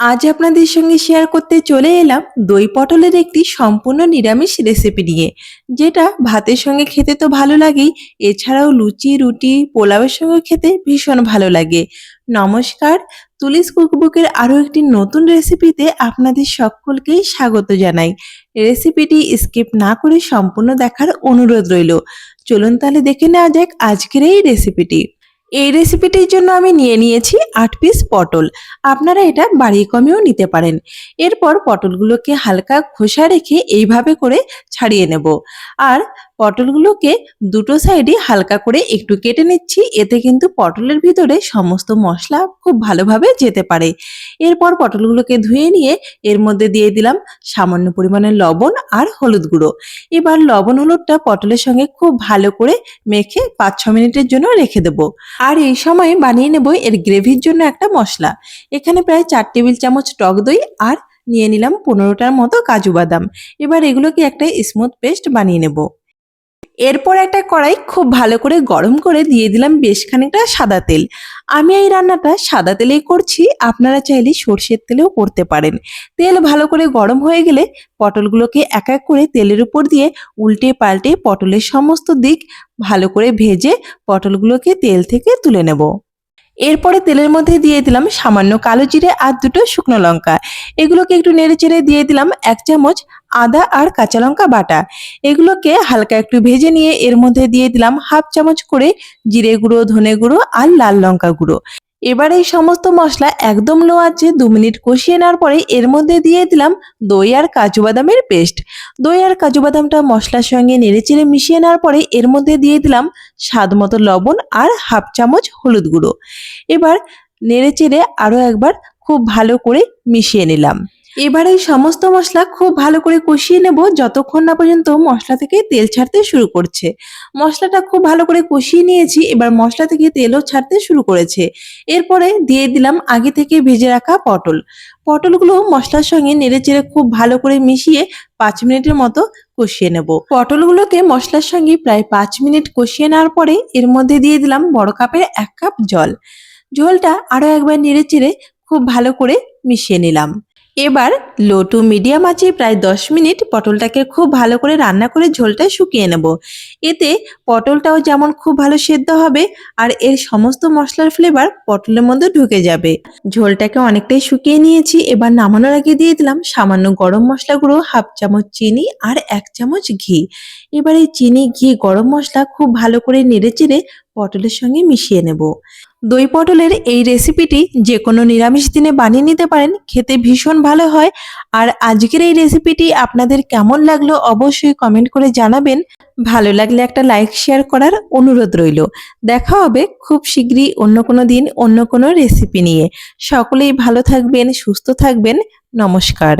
আজ আপনাদের সঙ্গে শেয়ার করতে চলে এলাম দই পটলের একটি সম্পূর্ণ নিরামিষ রেসিপি নিয়ে, যেটা ভাতের সঙ্গে খেতে তো ভালো লাগেই, এছাড়াও লুচি, রুটি, পোলাওয়ের সঙ্গে খেতে ভীষণ ভালো লাগে। নমস্কার, তুলিস কুকবুকের আরও একটি নতুন রেসিপিতে আপনাদের সকলকেই স্বাগত জানাই। রেসিপিটি স্কিপ না করে সম্পূর্ণ দেখার অনুরোধ রইল। চলুন তাহলে দেখে নেওয়া যাক আজকের এই রেসিপিটি এই রেসিপিটির জন্য আমি নিয়ে নিয়েছি আট পিস পটল। আপনারা এটা বাড়িয়ে কমেও নিতে পারেন। এরপর পটলগুলোকে হালকা খোসা রেখে এইভাবে করে ছাড়িয়ে নেব। আর পটলগুলোকে দুটো সাইডে হালকা করে একটু কেটে নিচ্ছি। এতে কিন্তু পটলের ভিতরে সমস্ত মশলা খুব ভালোভাবে যেতে পারে। এরপর পটলগুলোকে ধুয়ে নিয়ে এর মধ্যে দিয়ে দিলাম সামান্য পরিমাণে লবণ আর হলুদ গুঁড়ো। এবার লবণ হলুদটা পটলের সঙ্গে খুব ভালো করে মেখে পাঁচ ছ মিনিটের জন্য রেখে দেবো। আর এই সময় বানিয়ে নেব এর গ্রেভির জন্য একটা মশলা। এখানে প্রায় চার টেবিল চামচ টক দই আর নিয়ে নিলাম পনেরোটার মতো কাজু বাদাম। এবার এগুলোকে একটা স্মুথ পেস্ট বানিয়ে নেব। এরপর একটা কড়াই খুব ভালো করে গরম করে দিয়ে দিলাম বেশ খানিকটা সাদা তেল। আমি এই রান্নাটা সাদা তেলেই করছি, আপনারা চাইলে সর্ষের তেলেও করতে পারেন। তেল ভালো করে গরম হয়ে গেলে পটলগুলোকে এক এক করে তেলের উপর দিয়ে উল্টে পাল্টে পটলের সমস্ত দিক ভালো করে ভেজে পটলগুলোকে তেল থেকে তুলে নেব। এরপরে তেলের মধ্যে দিয়ে দিলাম সামান্য কালো জিরে আর দুটো শুকনো লঙ্কা। এগুলোকে একটু নেড়ে চেড়ে দিয়ে দিলাম এক চামচ আদা আর কাঁচা লঙ্কা বাটা। এগুলোকে হালকা একটু ভেজে নিয়ে এর মধ্যে দিয়ে দিলাম হাফ চামচ করে জিরে গুঁড়ো, ধনে গুঁড়ো আর লাল লঙ্কা গুঁড়ো। এবার এই সমস্ত মশলা একদম লো আছে, দু মিনিট কষিয়ে নেওয়ার পরে এর মধ্যে দিয়ে দিলাম দই আর কাজু বাদামের পেস্ট দই আর কাজু বাদামটা মশলার সঙ্গে নেড়েচেড়ে মিশিয়ে নেওয়ার পরে এর মধ্যে দিয়ে দিলাম স্বাদ মতো লবণ আর হাফ চামচ হলুদ গুঁড়ো। এবার নেড়েচেড়ে আরও একবার খুব ভালো করে মিশিয়ে নিলাম। এবার এই সমস্ত মশলা খুব ভালো করে কষিয়ে নেব যতক্ষণ না পর্যন্ত মশলা থেকে তেল ছাড়তে শুরু করছে। মশলাটা খুব ভালো করে কষিয়ে নিয়েছি, এবার মশলা থেকে তেলও ছাড়তে শুরু করেছে। এরপরে দিয়ে দিলাম আগে থেকে ভেজে রাখা পটল। পটলগুলো মশলার সঙ্গে নেড়েচেড়ে খুব ভালো করে মিশিয়ে পাঁচ মিনিটের মতো কষিয়ে নেব। পটলগুলোকে মশলার সঙ্গে প্রায় পাঁচ মিনিট কষিয়ে নেওয়ার পরে এর মধ্যে দিয়ে দিলাম বড় কাপের এক কাপ জল। ঝোলটা আরও একবার নেড়েচেড়ে খুব ভালো করে মিশিয়ে নিলাম। এবার লো টু মিডিয়াম আছে প্রায় দশ মিনিট পটলটাকে খুব ভালো করে রান্না করে ঝোলটা শুকিয়ে নেব। এতে পটলটাও যেমন খুব ভালো সেদ্ধ হবে আর এর সমস্ত মশলার ফ্লেভার পটলের মধ্যে ঢুকে যাবে। ঝোলটাকে অনেকটাই শুকিয়ে নিয়েছি, এবার নামানোর আগে দিয়ে দিলাম সামান্য গরম মশলা গুঁড়ো, হাফ চামচ চিনি আর এক চামচ ঘি। এবার এই চিনি, ঘি, গরম মশলা খুব ভালো করে নেড়ে চেড়ে পটলের সঙ্গে মিশিয়ে নেব। দই পটলের এই রেসিপিটি যে কোনো নিরামিষ দিনে বানিয়ে নিতে পারেন, খেতে ভীষণ ভালো হয়। আর আজকের এই রেসিপিটি আপনাদের কেমন লাগল অবশ্যই কমেন্ট করে জানাবেন। ভালো লাগলে একটা লাইক শেয়ার করার অনুরোধ রইল। দেখা হবে খুব শীঘ্রই অন্য কোনো দিন, অন্য কোনো রেসিপি নিয়ে। সকলেই ভালো থাকবেন, সুস্থ থাকবেন। নমস্কার।